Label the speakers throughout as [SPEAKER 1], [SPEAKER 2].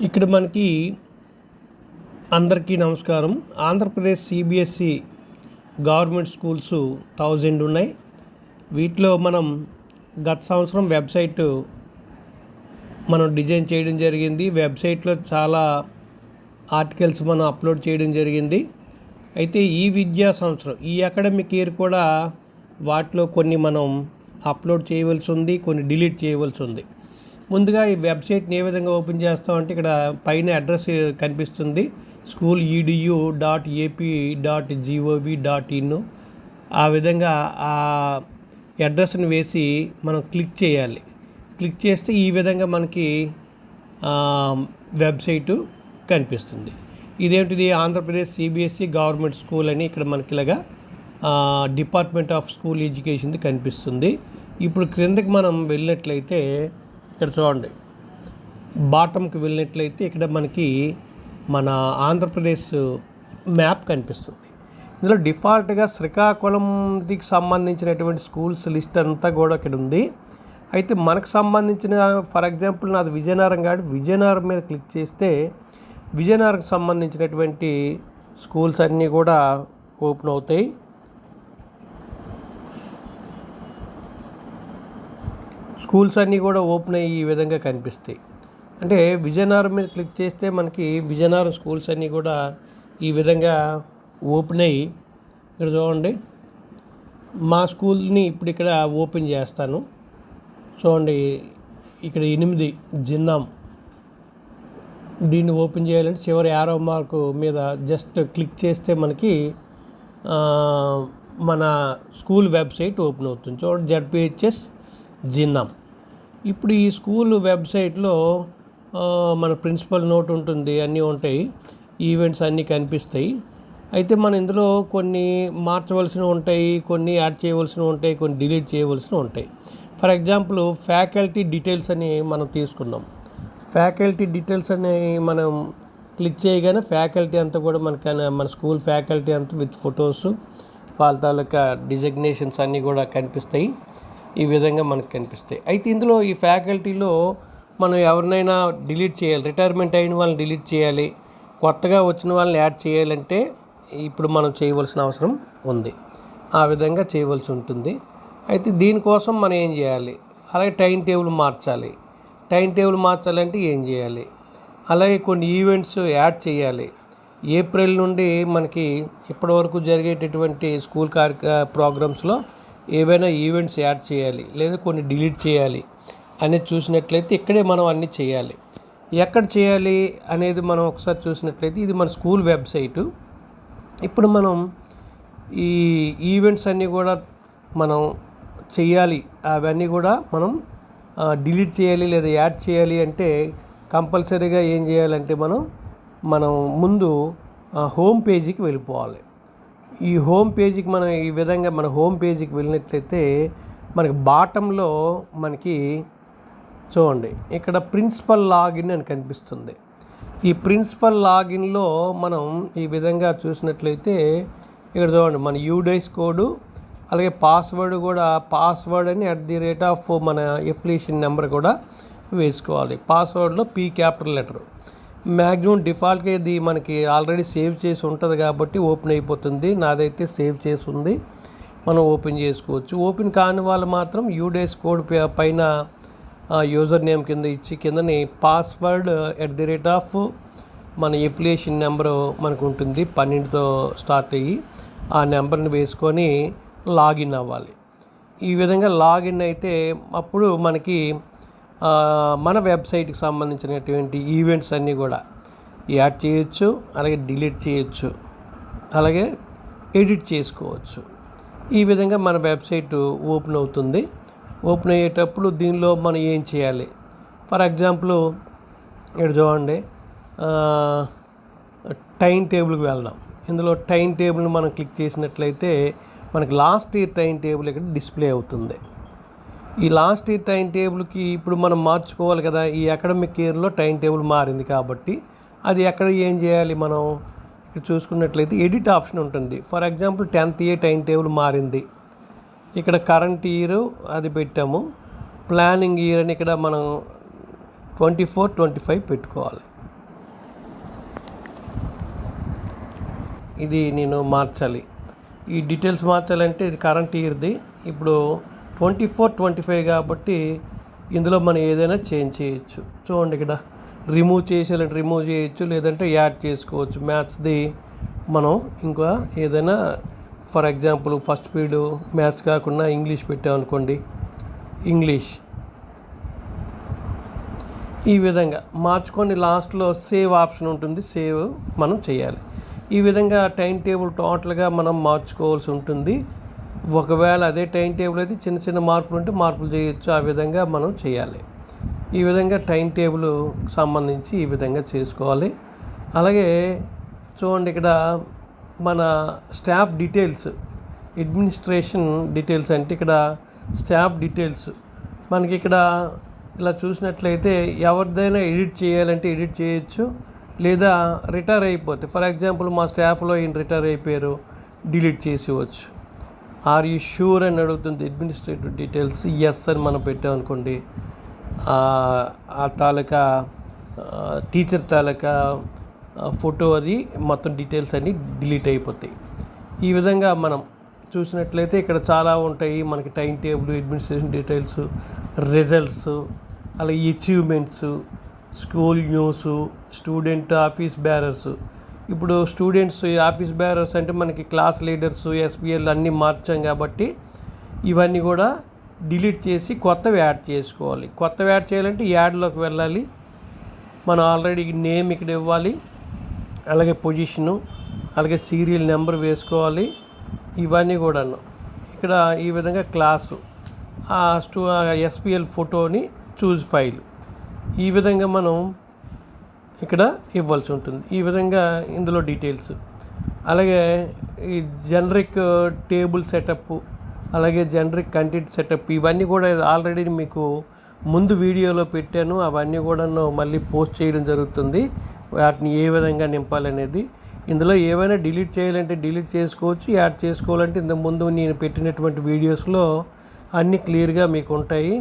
[SPEAKER 1] ఇక్కడ మనకి అందరికీ నమస్కారం. Andhra Pradesh CBSE government schools thousand ఉన్నాయి. వీటిలో మనం గత సంవత్సరం వెబ్సైట్ మనం డిజైన్ చేయడం జరిగింది. వెబ్సైట్లో చాలా ఆర్టికల్స్ మనం అప్లోడ్ చేయడం జరిగింది. అయితే ఈ విద్యా సంవత్సరం ఈ అకాడమిక్ ఇయర్ కూడా వాటిలో కొన్ని మనం అప్లోడ్ చేయవలసి ఉంది కొన్ని డిలీట్ చేయవలసి ఉంది. ముందుగా ఈ వెబ్సైట్ని ఏ విధంగా ఓపెన్ చేస్తామంటే ఇక్కడ పైన అడ్రస్ కనిపిస్తుంది. School EDU dot AP dot GOV dot in. ఆ విధంగా ఆ అడ్రస్ని వేసి మనం క్లిక్ చేయాలి. క్లిక్ చేస్తే ఈ విధంగా మనకి వెబ్సైటు కనిపిస్తుంది. ఇదేంటిది? ఆంధ్రప్రదేశ్ సిబిఎస్ఈ గవర్నమెంట్ స్కూల్ అని ఇక్కడ మనకి ఇలాగా డిపార్ట్మెంట్ ఆఫ్ స్కూల్ ఎడ్యుకేషన్ది కనిపిస్తుంది. ఇప్పుడు క్రిందకి మనం వెళ్ళినట్లయితే ఇక్కడ చూడండి. బాటంకి వెళ్ళినట్లయితే ఇక్కడ మనకి మన ఆంధ్రప్రదేశ్ మ్యాప్ కనిపిస్తుంది. ఇందులో డిఫాల్ట్గా శ్రీకాకుళంకి సంబంధించినటువంటి స్కూల్స్ లిస్ట్ అంతా కూడా ఇక్కడ ఉంది. అయితే మనకు సంబంధించిన ఫర్ ఎగ్జాంపుల్ నాది విజయనగరం కాబట్టి విజయనగరం మీద క్లిక్ చేస్తే విజయనగరంకి సంబంధించినటువంటి స్కూల్స్ అన్నీ కూడా ఓపెన్ అవుతాయి. స్కూల్స్ అన్నీ కూడా ఓపెన్ అయ్యి ఈ విధంగా కనిపిస్తాయి. అంటే విజయనగరం మీద క్లిక్ చేస్తే మనకి విజయనగరం స్కూల్స్ అన్నీ కూడా ఈ విధంగా ఓపెన్ అయ్యి ఇక్కడ చూడండి మా స్కూల్ని ఇప్పుడు ఇక్కడ ఓపెన్ చేస్తాను. చూడండి ఇక్కడ ఎనిమిది జిన్నాం దీన్ని ఓపెన్ చేయాలంటే చివరి యారో మార్కు మీద జస్ట్ క్లిక్ చేస్తే మనకి మన స్కూల్ వెబ్సైట్ ఓపెన్ అవుతుంది. చూడండి జడ్పిహెచ్ఎస్ జిన్నాం. ఇప్పుడు ఈ స్కూల్ వెబ్సైట్లో మన ప్రిన్సిపల్ నోట్ ఉంటుంది అన్నీ ఉంటాయి. ఈవెంట్స్ అన్నీ కనిపిస్తాయి. అయితే మన ఇందులో కొన్ని మార్చవలసినవి ఉంటాయి కొన్ని యాడ్ చేయవలసినవి ఉంటాయి కొన్ని డిలీట్ చేయవలసినవి ఉంటాయి. ఫర్ ఎగ్జాంపుల్ ఫ్యాకల్టీ డీటెయిల్స్ అని మనం తీసుకున్నాం ఫ్యాకల్టీ డీటెయిల్స్ అని మనం క్లిక్ చేయగానే ఫ్యాకల్టీ అంతా కూడా మనకి మన స్కూల్ ఫ్యాకల్టీ అంతా విత్ ఫొటోస్ వాళ్ళ తాలూకా డిజగ్నేషన్స్ అన్నీ కూడా కనిపిస్తాయి. ఈ విధంగా మనకు కనిపిస్తాయి. అయితే ఇందులో ఈ ఫ్యాకల్టీలో మనం ఎవరినైనా డిలీట్ చేయాలి రిటైర్మెంట్ అయిన వాళ్ళని డిలీట్ చేయాలి కొత్తగా వచ్చిన వాళ్ళని యాడ్ చేయాలంటే ఇప్పుడు మనం చేయవలసిన అవసరం ఉంది. ఆ విధంగా చేయవలసి ఉంటుంది. అయితే దీనికోసం మనం ఏం చేయాలి? అలాగే టైం టేబుల్ మార్చాలి. టైం టేబుల్ మార్చాలంటే ఏం చేయాలి? అలాగే కొన్ని ఈవెంట్స్ యాడ్ చేయాలి. ఏప్రిల్ నుండి మనకి ఇప్పటివరకు జరిగేటటువంటి స్కూల్ కార్య ప్రోగ్రామ్స్లో ఏవైనా ఈవెంట్స్ యాడ్ చేయాలి లేదా కొన్ని డిలీట్ చేయాలి అనేది చూసినట్లయితే ఇక్కడే మనం అన్నీ చేయాలి. ఎక్కడ చేయాలి అనేది మనం ఒకసారి చూసినట్లయితే ఇది మన స్కూల్ వెబ్సైటు. ఇప్పుడు మనం ఈ ఈవెంట్స్ అన్నీ కూడా మనం చేయాలి. అవన్నీ కూడా మనం డిలీట్ చేయాలి లేదా యాడ్ చేయాలి అంటే కంపల్సరీగా ఏం చేయాలంటే మనం మనం ముందు హోమ్ పేజీకి వెళ్ళిపోవాలి. ఈ హోమ్ పేజీకి మనం ఈ విధంగా మన హోమ్ పేజీకి వెళ్ళినట్లయితే మనకి బాటంలో మనకి చూడండి ఇక్కడ ప్రిన్సిపల్ లాగిన్ అని కనిపిస్తుంది. ఈ ప్రిన్సిపల్ లాగిన్లో మనం ఈ విధంగా చూసినట్లయితే ఇక్కడ చూడండి మన యూడైస్ కోడు అలాగే పాస్వర్డ్ కూడా పాస్వర్డ్ అని అట్ ది రేట్ ఆఫ్ మన ఎఫ్లిషన్ నెంబర్ కూడా వేసుకోవాలి. పాస్వర్డ్లో పీ క్యాపిటల్ లెటర్ మ్యాక్సిమం డిఫాల్ట్గా ఇది మనకి ఆల్రెడీ సేవ్ చేసి ఉంటుంది కాబట్టి ఓపెన్ అయిపోతుంది. నాదైతే సేవ్ చేసి ఉంది. మనం ఓపెన్ చేసుకోవచ్చు. ఓపెన్ కాని వాళ్ళు మాత్రం యూడేస్ కోడ్ పైన యూజర్ నేమ్ కింద ఇచ్చి కిందని password at the rate of మన ఎఫిలియేషన్ నెంబరు మనకు ఉంటుంది. పన్నెండుతో స్టార్ట్ అయ్యి ఆ నెంబర్ని వేసుకొని లాగిన్ అవ్వాలి. ఈ విధంగా లాగిన్ అయితే అప్పుడు మనకి మన వెబ్సైట్కి సంబంధించినటువంటి ఈవెంట్స్ అన్నీ కూడా యాడ్ చేయొచ్చు అలాగే డిలీట్ చేయొచ్చు అలాగే ఎడిట్ చేసుకోవచ్చు. ఈ విధంగా మన వెబ్సైట్ ఓపెన్ అవుతుంది. ఓపెన్ అయ్యేటప్పుడు దీనిలో మనం ఏం చేయాలి? ఫర్ ఎగ్జాంపుల్ ఇక్కడ చూడండి టైం టేబుల్కి వెళ్దాం. ఇందులో టైం టేబుల్ని మనం క్లిక్ చేసినట్లయితే మనకి లాస్ట్ ఇయర్ టైం టేబుల్ ఇక్కడ డిస్ప్లే అవుతుంది. ఈ లాస్ట్ ఇయర్ టైం టేబుల్కి ఇప్పుడు మనం మార్చుకోవాలి కదా ఈ అకాడమిక్ ఇయర్లో టైం టేబుల్ మారింది కాబట్టి అది ఎక్కడ ఏం చేయాలి మనం? ఇక్కడ చూసుకున్నట్లయితే ఎడిట్ ఆప్షన్ ఉంటుంది. For example tenth year time table మారింది. ఇక్కడ కరెంట్ ఇయర్ అది పెట్టాము. ప్లానింగ్ ఇయర్ అని ఇక్కడ మనం ట్వంటీ ఫోర్ ట్వంటీ ఫైవ్ పెట్టుకోవాలి. ఇది నేను మార్చాలి. ఈ డీటెయిల్స్ మార్చాలంటే ఇది కరెంట్ ఇయర్ది. ఇప్పుడు ట్వంటీ ఫోర్ ట్వంటీ ఫైవ్ కాబట్టి ఇందులో మనం ఏదైనా చేంజ్ చేయొచ్చు. చూడండి ఇక్కడ రిమూవ్ చేసేయాలంటే రిమూవ్ చేయొచ్చు లేదంటే యాడ్ చేసుకోవచ్చు. మ్యాథ్స్ది మనం ఇంకా ఏదైనా for example first period maths కాకుండా ఇంగ్లీష్ పెట్టామనుకోండి ఇంగ్లీష్. ఈ విధంగా మార్చుకొని లాస్ట్లో సేవ్ ఆప్షన్ ఉంటుంది సేవ్ మనం చేయాలి. ఈ విధంగా టైం టేబుల్ టోటల్గా మనం మార్చుకోవాల్సి ఉంటుంది. ఒకవేళ అదే టైం టేబుల్ అయితే చిన్న చిన్న మార్పులు ఉంటే మార్పులు చేయొచ్చు. ఆ విధంగా మనం చేయాలి. ఈ విధంగా టైం టేబుల్ సంబంధించి ఈ విధంగా చేసుకోవాలి. అలాగే చూడండి ఇక్కడ మన స్టాఫ్ డీటెయిల్స్ అడ్మినిస్ట్రేషన్ డీటెయిల్స్ అంటే ఇక్కడ స్టాఫ్ డీటెయిల్స్. మనకి ఇక్కడ ఇలా చూసినట్లయితే ఎవరిదైనా ఎడిట్ చేయాలంటే ఎడిట్ చేయొచ్చు. లేదా రిటైర్ అయిపోతే ఫర్ ఎగ్జాంపుల్ మా స్టాఫ్లో ఈయన రిటైర్ అయిపోయారు డిలీట్ చేసేవచ్చు ఆర్ యూ షూర్ అని అడుగుతుంది అడ్మినిస్ట్రేటివ్ డీటెయిల్స్ ఎస్ అని మనం పెట్టామనుకోండి ఆ తాలూకా టీచర్ తాలూకా ఫోటో అది మొత్తం డీటెయిల్స్ అన్నీ డిలీట్ అయిపోతాయి. ఈ విధంగా మనం చూసినట్లయితే ఇక్కడ చాలా ఉంటాయి. మనకి time table administration details results అలాగే achievements school news student office bearers ఇప్పుడు స్టూడెంట్స్ ఆఫీస్ బ్యారర్స్ అంటే మనకి క్లాస్ లీడర్స్ ఎస్బిఎల్ అన్నీ మార్చాం కాబట్టి ఇవన్నీ కూడా డిలీట్ చేసి కొత్తవి యాడ్ చేసుకోవాలి. కొత్తవి యాడ్ చేయాలంటే యాడ్లోకి వెళ్ళాలి. మనం ఆల్రెడీ నేమ్ ఇక్కడ ఇవ్వాలి. అలాగే పొజిషను అలాగే సీరియల్ నెంబర్ వేసుకోవాలి. ఇవన్నీ కూడాను. ఇక్కడ ఈ విధంగా క్లాసు ఆ స్టూ ఎస్పిఎల్ ఫోటోని చూజ్ ఫైల్ ఈ విధంగా మనం ఇక్కడ ఇవ్వాల్సి ఉంటుంది. ఈ విధంగా ఇందులో డీటెయిల్స్ అలాగే ఈ జనరిక్ టేబుల్ సెటప్ అలాగే జనరిక్ కంటెంట్ సెటప్ ఇవన్నీ కూడా ఆల్రెడీ మీకు ముందు వీడియోలో పెట్టాను. అవన్నీ కూడా మళ్ళీ పోస్ట్ చేయడం జరుగుతుంది. వాటిని ఏ విధంగా నింపాలనేది. ఇందులో ఏవైనా డిలీట్ చేయాలంటే డిలీట్ చేసుకోవచ్చు. యాడ్ చేసుకోవాలంటే ఇంత ముందు నేను పెట్టినటువంటి వీడియోస్లో అన్నీ క్లియర్గా మీకు ఉంటాయి.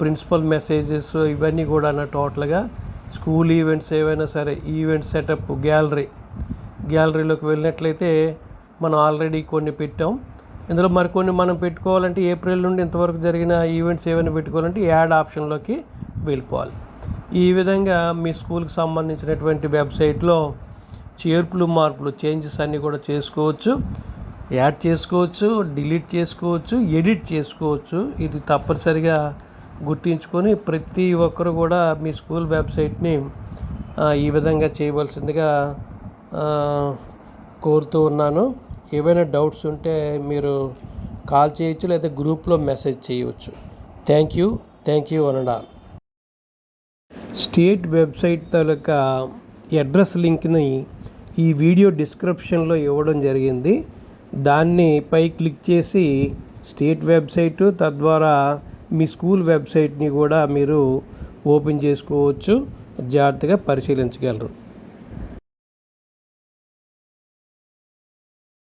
[SPEAKER 1] ప్రిన్సిపల్ మెసేజెస్ ఇవన్నీ కూడా టోటల్గా స్కూల్ ఈవెంట్స్ ఏవైనా సరే ఈవెంట్ సెటప్ గ్యాలరీ గ్యాలరీలోకి వెళ్ళినట్లయితే మనం ఆల్రెడీ కొన్ని పెట్టాం. ఇందులో మరికొన్ని మనం పెట్టుకోవాలంటే ఏప్రిల్ నుండి ఇంతవరకు జరిగిన ఈవెంట్స్ ఏమైనా పెట్టుకోవాలంటే యాడ్ ఆప్షన్లోకి వెళ్ళిపోవాలి. ఈ విధంగా మీ స్కూల్కి సంబంధించినటువంటి వెబ్సైట్లో చేర్పులు మార్పులు చేంజెస్ అన్నీ కూడా చేసుకోవచ్చు. యాడ్ చేసుకోవచ్చు డిలీట్ చేసుకోవచ్చు ఎడిట్ చేసుకోవచ్చు. ఇది తప్పనిసరిగా గుర్తించుకొని ప్రతి ఒక్కరు కూడా మీ స్కూల్ వెబ్సైట్ని ఈ విధంగా చేయవలసిందిగా కోరుతూ ఉన్నాను. ఏవైనా డౌట్స్ ఉంటే మీరు కాల్ చేయొచ్చు లేదా గ్రూప్లో మెసేజ్ చేయవచ్చు థ్యాంక్ యూ థ్యాంక్ యూ అనడా స్టేట్ వెబ్సైట్ తాలూకా అడ్రస్ లింక్ని ఈ వీడియో డిస్క్రిప్షన్లో ఇవ్వడం జరిగింది. దాన్ని పై క్లిక్ చేసి స్టేట్ వెబ్సైటు తద్వారా మీ స్కూల్ వెబ్సైట్ని కూడా మీరు ఓపెన్ చేసుకోవచ్చు. జాగ్రత్తగా పరిశీలించగలరు.